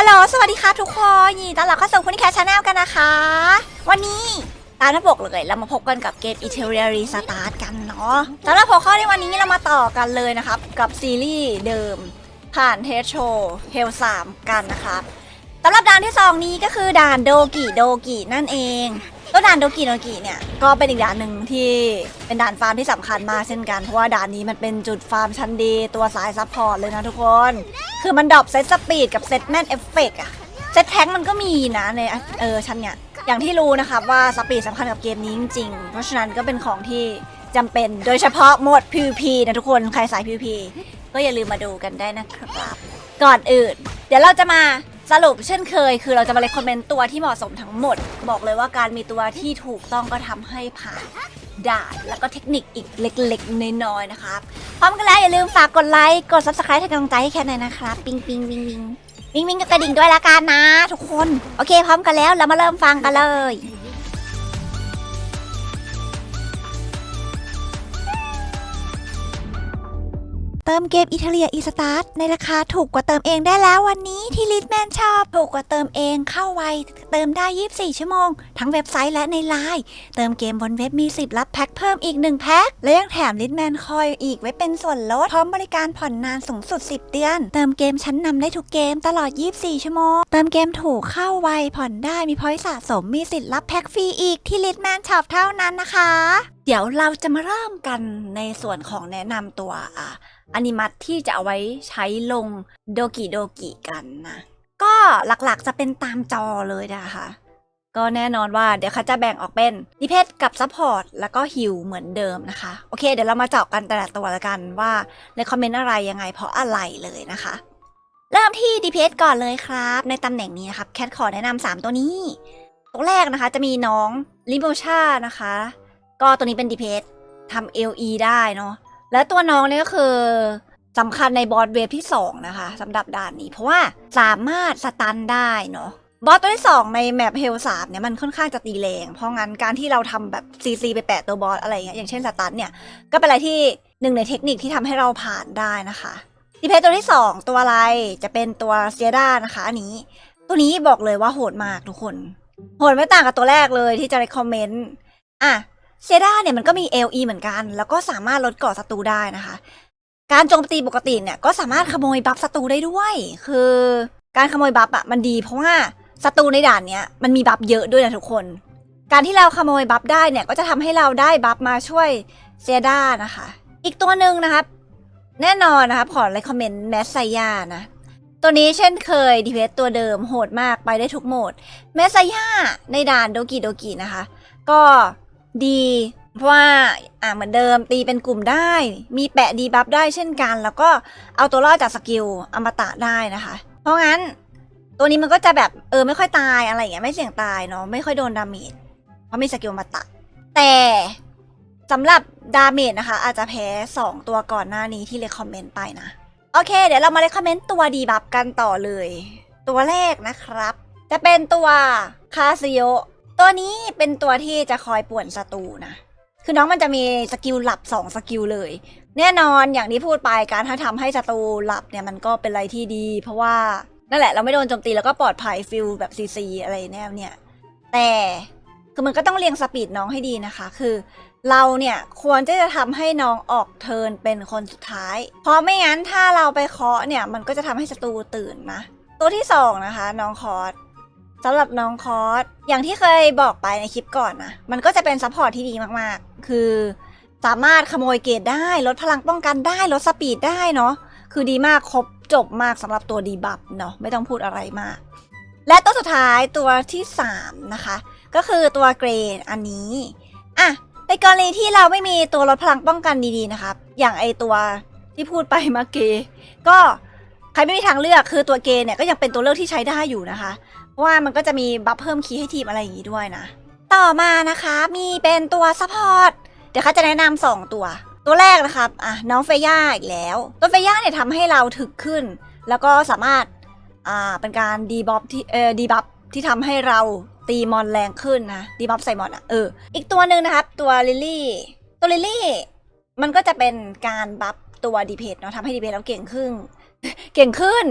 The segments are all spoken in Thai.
ฮัลโหล สวัสดีค่ะทุกคนยินดีต้อนรับเข้าสู่คุณแคชชาแนลกันนะคะ วันนี้ตามหน้าปกเลย เรามาพบกันกับเกม e t e r i a Restart กันเนาะสำหรับหัวข้อในวันนี้เรามาต่อกันเลยนะครับ กับซีรีส์เดิม ผ่านเทสโชเฮล3กันนะครับสำหรับด่านที่ 2 นี้ก็คือด่านโดกิโดกินั่นเอง ตัวด่านโดกิโดกิเนี่ยก็เป็นอีกด่านหนึ่งที่เป็นด่านฟาร์มที่สำคัญมากเช่นกันเพราะว่าด่านนี้มันเป็นจุดฟาร์มชั้นดีตัวสายซัพพอร์ตเลยนะทุกคน คือมันดรอปเซตสปีดกับเซตแมนเอฟเฟกอะเซตแท็กมันก็มีนะในเออชั้นเนี่ยอย่างที่รู้นะครับว่าสปีดสำคัญกับเกมนี้จริงๆเพราะฉะนั้นก็เป็นของที่จำเป็นโดยเฉพาะโหมด PVP นะทุกคนใครสาย PVP ก็อย่าลืมมาดูกันได้นะครับก่อนอื่น เดี๋ยวเราจะมา สรุปเช่นเคย คือเราจะมาเลคคอมเมนต์ตัวที่เหมาะสมทั้งหมด บอกเลยว่าการมีตัวที่ถูกต้องก็ทำให้ผ่านด่านแล้วก็เทคนิคอีกเล็กๆน้อยๆนะครับ พร้อมกันแล้วอย่าลืมฝากกดไลค์ กด subscribe ให้กำลังใจให้แค่หน่อยนะครับ ปิงปิงวิงวิงวิงวิงกับกระดิ่งด้วยละกันนะ ทุกคน โอเค พร้อมกันแล้วเรามาเริ่มฟังกันเลย เติมเกมอิตาเลียอีสตาร์ในราคาถูกกว่าเติมเองได้แล้ววันนี้ที่ลิทแมนชอบถูกกว่าเติมเองเข้าไวเติมได้ 24 ชั่วโมง ทั้งเว็บไซต์และในไลน์เติมเกมบนเว็บมี 10 รับแพ็คเพิ่มอีก 1 แพ็ค และยังแถมลิทแมนคอยอีกไว้เป็นส่วนลด พร้อมบริการผ่อนนานสูงสุด 10 เดือน เติมเกมชั้นนำได้ทุกเกมตลอด 24 ชั่วโมง เติมเกมถูกเข้าไวผ่อนได้มีพอยต์สะสมมีสิทธิ์รับแพ็คฟรีอีกที่ลิทแมนชอปเท่านั้นนะคะ เดี๋ยวเราจะมาเริ่มกันในส่วนของแนะนำตัวอะ อนิมัตที่จะเอาไว้ใช้ลงโดกิโดกิกันนะ ก็หลักๆจะเป็นตามจอเลยนะคะ ก็แน่นอนว่าเดี๋ยวเขาจะแบ่งออกเป็นดิเพสกับซัพพอร์ตแล้วก็ฮิลเหมือนเดิมนะคะ โอเค เดี๋ยวเรามาเจาะกันแต่ละตัวละกันว่าในคอมเมนต์อะไรยังไงเพราะอะไรเลยนะคะ เริ่มที่ดีเพสก่อนเลยครับ ในตำแหน่งนี้นะครับแคทขอแนะนำสามตัวนี้ตัวแรกนะคะจะมีน้องลิโบชานะคะ ก็ตัวนี้เป็นดีเพสทำ LE ได้เนาะ และตัวน้องเนี่ยก็คือสำคัญในบอสเวฟที่ 2 นะคะสำหรับด่านนี้ เพราะว่าสามารถสตันได้เนาะบอสตัวที่ 2 ในแมปเฮลสามเนี่ยมันค่อนข้างจะตีแรง เพราะงั้นการที่เราทำแบบซีซีไปแปะตัวบอสอะไรอย่างเงี้ยอย่างเช่นสตันเนี่ย ก็เป็นอะไรที่หนึ่งในเทคนิคที่ทำให้เราผ่านได้นะคะดีเพตัวที่ 2 ตัวอะไรจะเป็นตัวเซียด้านะคะอันนี้ ตัวนี้บอกเลยว่าโหดมากทุกคน โหดไม่ต่างกับตัวแรกเลยที่จะ recommend อะ เซด้าเนี่ยมันก็มี LE เหมือนกัน แล้วก็สามารถลดเกราะศัตรูได้นะคะ การโจมตีปกติเนี่ยก็สามารถขโมยบัฟศัตรูได้ด้วย คือการขโมยบัฟอะมันดีเพราะว่าศัตรูในด่านเนี้ยมันมีบัฟเยอะด้วยนะทุกคน การที่เราขโมยบัฟได้เนี่ยก็จะทำให้เราได้บัฟมาช่วยเซด้านะคะ อีกตัวหนึ่งนะครับ แน่นอนนะครับขอ recommend แมสไซยานะ ตัวนี้เช่นเคยดีเพสตัวเดิมโหดมากไปได้ทุกโหมดแมสไซยาในด่านโดกิโดกินะคะ ก็ ดี เพราะว่าอ่าเหมือนเดิมตีเป็นกลุ่มได้ มีแปะดีบัฟได้เช่นกัน แล้วก็เอาตัวรอดจากสกิลอมตะได้นะคะ เพราะงั้นตัวนี้มันก็จะแบบเออไม่ค่อยตายอะไรอย่างเงี้ยไม่เสี่ยงตายเนาะไม่ค่อยโดนดาเมจเพราะมีสกิลอมตะ แต่สำหรับดาเมจนะคะ อาจจะแพ้ 2 ตัวก่อนหน้านี้ที่เลคคอมเมนต์ไปนะ โอเค เดี๋ยวเรามาเลคคอมเมนต์ตัวดีบัฟกันต่อเลย ตัวแรกนะครับ จะเป็นตัวคาซิโย ตัวนี้เป็นตัวที่จะคอยป่วนศัตรูนะ คือน้องมันจะมีสกิลหลับ 2 สกิลเลย แน่นอนอย่างที่พูดไปการถ้าทำให้ศัตรูหลับเนี่ยมันก็เป็นอะไรที่ดี เพราะว่านั่นแหละเราไม่โดนโจมตีแล้วก็ปลอดภัยฟิลแบบซีซีอะไรแนวเนี่ย แต่คือมันก็ต้องเรียงสปีดน้องให้ดีนะคะ คือ เราเนี่ยควรที่จะทำให้น้องออกเทิร์นเป็นคนสุดท้าย เพราะไม่งั้นถ้าเราไปเคาะเนี่ยมันก็จะทำให้ศัตรูตื่นนะ ตัวที่สองนะคะน้องคอร์ สำหรับน้องคอร์สอย่างที่เคยบอกไปในคลิปก่อนนะ มันก็จะเป็นซัพพอร์ตที่ดีมากๆ คือสามารถขโมยเกรดได้ ลดพลังป้องกันได้ ลดสปีดได้เนาะ คือดีมากครบจบมากสำหรับตัวดีบัฟเนาะ ไม่ต้องพูดอะไรมาก และตัวสุดท้ายตัวที่ 3 นะคะ ก็คือตัวเกรดอันนี้ อะ ในกรณีที่เราไม่มีตัวลดพลังป้องกันดีๆนะครับ อย่างไอตัวที่พูดไปเมื่อกี้ก็ใครไม่มีทางเลือกคือตัวเกย์เนี่ยก็ยังเป็นตัวเลือกที่ใช้ได้อยู่นะคะ ราะว่ามันก็จะมีบัฟเพิ่มคีย์ให้ทีมอะไรอย่างนี้ด้วยนะ ต่อมานะคะมีเป็นตัวซัพพอร์ต เดี๋ยวเขาจะแนะนำสองตัว ตัวแรกนะครับอะน้องเฟย่าอีกแล้ว ตัวเฟย่าเนี่ยทำให้เราถึกขึ้น แล้วก็สามารถอ่าเป็นการดีบัฟที่เออดีบัฟที่ทำให้เราตีมอนแรงขึ้นนะดีบัฟใส่มอนอะเอออีกตัวหนึ่งนะครับตัวลิลลี่ตัวลิลลี่มันก็จะเป็นการบัฟตัวดีเพจเนาะทำให้ดีเพจเราเก่งขึ้น เก่งขึ้น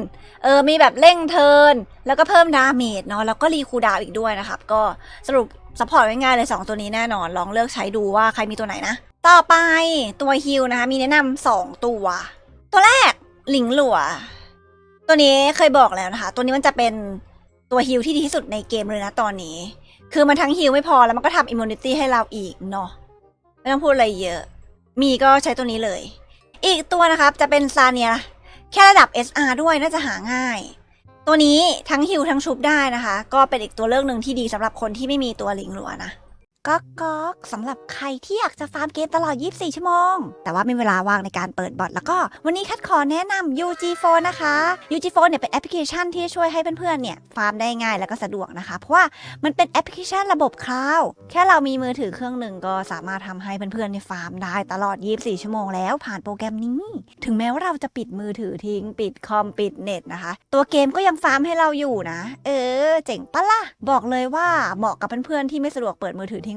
เออ มีแบบเร่งเทิน แล้วก็เพิ่มดาเมจเนาะ แล้วก็รีคูดาวอีกด้วยนะครับ ก็สรุปซัพพอร์ตง่ายๆเลย 2 ตัวนี้แน่นอน ลองเลือกใช้ดูว่าใครมีตัวไหนนะ ต่อไปตัวฮิลนะคะ มีแนะนำสองตัว ตัวแรกหลิงหลัว ตัวนี้เคยบอกแล้วนะคะ ตัวนี้มันจะเป็นตัวฮิลที่ดีที่สุดในเกมเลยนะตอนนี้ คือมันทั้งฮิลไม่พอแล้วมันก็ทำอิมมูนิตี้ให้เราอีกเนาะ ไม่ต้องพูดอะไรเยอะ มีก็ใช้ตัวนี้เลย อีกตัวนะครับจะเป็นซาเนีย แค่ระดับ SR ด้วยน่าจะหาง่าย ตัวนี้ทั้งฮิวทั้งชุบได้นะคะ ก็เป็นอีกตัวเลือกหนึ่งที่ดีสำหรับคนที่ไม่มีตัวลิงหลัวนะ ก๊อกก๊อกสำหรับใครที่อยากจะฟาร์มเกมตลอด 24 ชั่วโมง แต่ว่ามีเวลาว่างในการเปิดบอทแล้วก็วันนี้คัดขอแนะนำ UG4 นะคะ UG4 เนี่ยเป็นแอปพลิเคชันที่ช่วยให้เพื่อนๆ เนี่ยฟาร์มได้ง่ายแล้วก็สะดวกนะคะ เพราะว่ามันเป็นแอปพลิเคชันระบบคลาวด์แค่เรามีมือถือเครื่องหนึ่งก็สามารถทำให้เพื่อนๆในยฟาร์มได้ตลอด 24 ชั่วโมงแล้วผ่านโปรแกรมนี้ ถึงแม้ว่าเราจะปิดมือถือทิ้ง ปิดคอมปิดเน็ตนะคะ ตัวเกมก็ยังฟาร์มให้เราอยู่นะ เออ เจ๋งปะล่ะบอกเลยว่าเหมาะกับเพื่อนๆที่ไม่สะดวกเปิดมือถือทิ้ง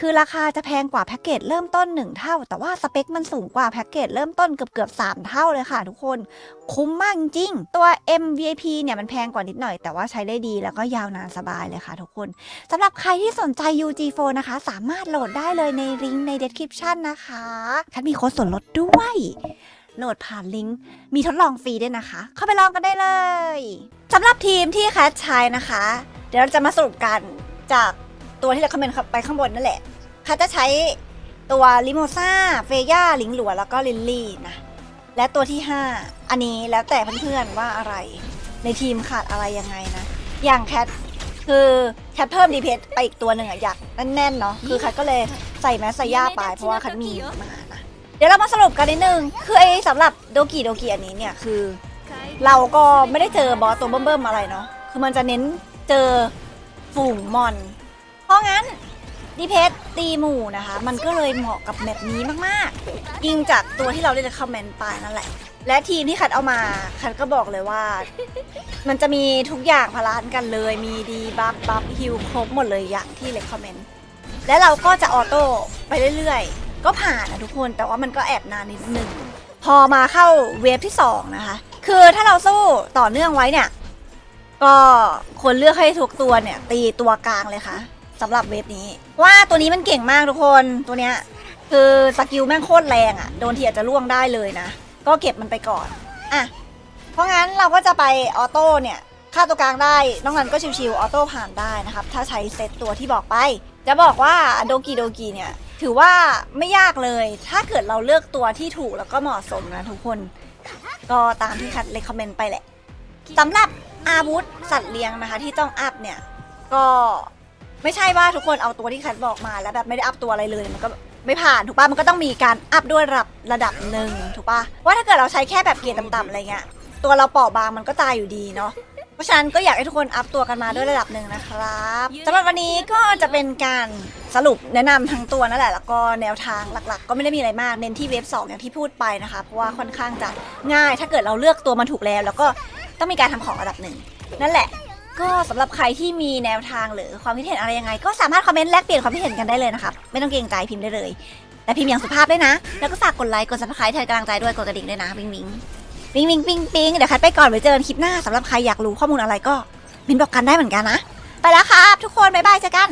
คือราคาจะแพงกว่าแพ็กเกจเริ่มต้น 1 เท่า แต่ว่าสเปคมันสูงกว่าแพ็กเกจเริ่มต้นเกือบเกือบ3เท่าเลยค่ะทุกคน คุ้มมากจริง ตัว MVIP เนี่ยมันแพงกว่านิดหน่อย แต่ว่าใช้ได้ดีแล้วก็ยาวนานสบายเลยค่ะทุกคนสำหรับใครที่สนใจ UG4 นะคะ สามารถโหลดได้เลยในลิงก์ใน description นะคะคันมีโค้ดส่วนลดด้วยโหลดผ่านลิงก์มีทดลองฟรีด้วยนะคะ เข้าไปลองกันได้เลยสำหรับทีมที่แคทใช้นะคะ เดี๋ยวเราจะมาสรุปกันจาก ตัวที่เราคอมเมนต์ไปข้างบนนั่นแหละแคทจะใช้ตัวลิโมซ่าเฟย่าลิงหลัวแล้วก็ลิลลี่นะ และตัวที่ 5 อันนี้แล้วแต่เพื่อนๆว่าอะไร ในทีมขาดอะไรยังไงนะ อย่างแคทคือแคทเพิ่มดีเพสไปอีกตัวหนึ่งอะอยากแน่นๆเนาะคือแคทก็เลยใส่แมสไซย่าไปเพราะว่าแคทมีมานะเดี๋ยวเรามาสรุปกันนิดนึง คือไอ้สำหรับโดกิโดกิอันนี้เนี่ยคือ เราก็ไม่ได้เจอบอสตัวเบิ่มๆอะไรเนาะคือมันจะเน้นเจอฝูงมอน เพราะงั้นดีเพสตีหมู่นะคะ มันก็เลยเหมาะกับแมปนี้มากๆ ยิงจากตัวที่เราได้คอมเมนต์ไปนั่นแหละ และทีมที่คัดเอามาคัดก็บอกเลยว่า มันจะมีทุกอย่างพลานกันเลย มีดีบัฟบัฟฮิลครบหมดเลยอย่างที่เลคคอมเมนต์ และเราก็จะออโต้ไปเรื่อยๆ ก็ผ่านนะทุกคน แต่ว่ามันก็แอบนานนิดนึง พอมาเข้าเวฟที่ 2 นะคะ คือถ้าเราสู้ต่อเนื่องไว้เนี่ย ก็ควรเลือกให้ทุกตัวเนี่ยตีตัวกลางเลยค่ะ สำหรับเวฟนี้ ว่าตัวนี้มันเก่งมากทุกคนตัวเนี้ยคือสกิลแม่งโคตรแรงอะ่ะ โดนทีอาจจะล่วงได้เลยนะ ก็เก็บมันไปก่อน อะ เพราะงั้นเราก็จะไปออโต้เนี่ยฆ่าตัวกลางได้นอกนั้นก็ชิวๆออโต้ผ่านได้นะครับ ถ้าใช้เซตตัวที่บอกไป จะบอกว่าโดกิโดกิเนี่ย ถือว่าไม่ยากเลย ถ้าเกิดเราเลือกตัวที่ถูกแล้วก็เหมาะสมนะทุกคน ก็ตามที่คัดเลคคอมเมนต์ไปแหละสำหรับอาวุธสัตว์เลี้ยงนะคะ ที่ต้องอัพเนี่ย ก็ ไม่ใช่ว่าทุกคนเอาตัวที่แคัดบอกมาแล้วแบบไม่ได้อัพตัวอะไรเลยมันก็ไม่ผ่านถูกปะมันก็ต้องมีการอัพด้วยระดับระดับหนึ่งถูกปะว่าถ้าเกิดเราใช้แค่แบบเกียร์ต่ำๆอะไรเงี้ยตัวเราเปราะบางมันก็ตายอยู่ดีเนาะเพราะฉะนั้นก็อยากให้ทุกคนอัพตัวกันมาด้วยระดับหนึ่งนะครับสำหรับวันนี้ก็จะเป็นการสรุปแนะนำทั้งตัวนั่นแหละแล้วก็แนวทางหลักๆ ก็ไม่ได้มีอะไรมากเน้นที่เว็บ2อย่างที่พูดไปนะคะเพราะว่าค่อนข้างจะง่าย ถ้าเกิดเราเลือกตัวมาถูกแล้ว แล้วก็ต้องมีการทำของระดับหนึ่งนั่นแหละ ก็สำหรับใครที่มีแนวทางหรือความคิดเห็นอะไรยังไง ก็สามารถคอมเมนต์แลกเปลี่ยนความคิดเห็นกันได้เลยนะครับ ไม่ต้องเกรงใจพิมพ์ได้เลย แต่พิมพ์อย่างสุภาพด้วยนะ แล้วก็ฝากกดไลค์กดซับสไครต์แทนกำลังใจด้วยกดกระดิ่งด้วยนะวิงวิงวิงวิงวิงวิงเดี๋ยวคัดไปก่อนไว้เจอกันคลิปหน้าสำหรับใครอยากรู้ข้อมูลอะไรก็เมนบอกกันได้เหมือนกันนะไปแล้วครับทุกคนบ๊ายบายเจอกัน